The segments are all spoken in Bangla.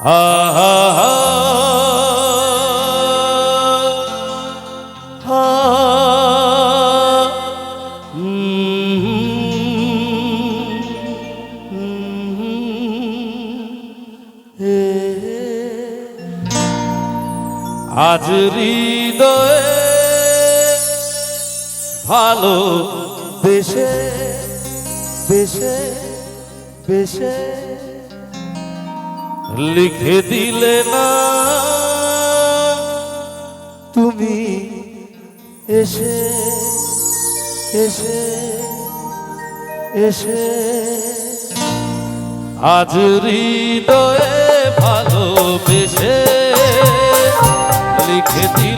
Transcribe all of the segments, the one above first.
Ah, ah, ah. আজ হৃদয়ে ভালো বেশে বেশে বেশে। লিখে দিলে না। তুমি এসে এসে এসে। আজ হৃদয়ে ভালোবেসে লিখে দিলে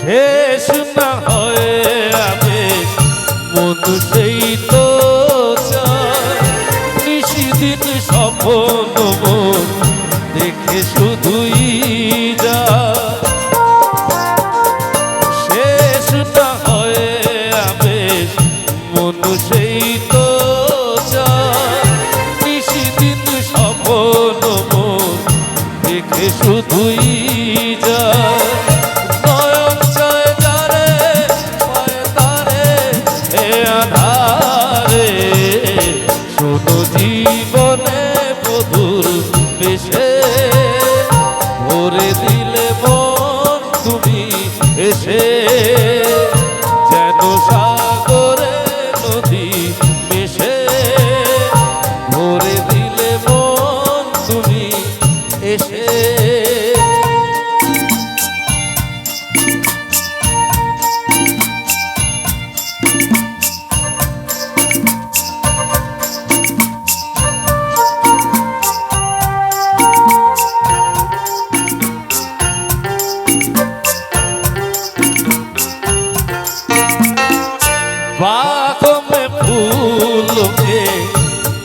শেষ না হয়ে আমি। মন সেই তো নিশিদিন মন দেখে শুধুই যা শেষ না হয়ে আমি। মন সেই তো নিশিদিন মন দেখে শুধুই যায়। জীবনে বধুর বেশে ভরে দিলে মন তুমি এসে যেন সাগরে बागों में फूल के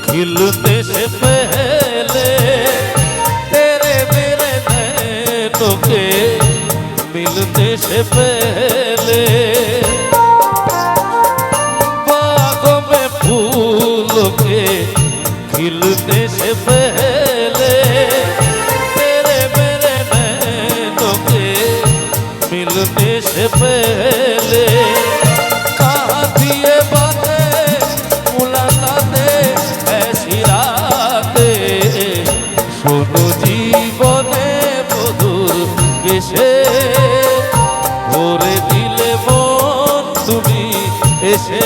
खिलने से पहले तेरे मेरे नैनों के मिलने से पहले बागों में फूल के खिलने से पहले तेरे मेरे नैनों के मिलने से पहले ভরে দিলে মন তুমি এসে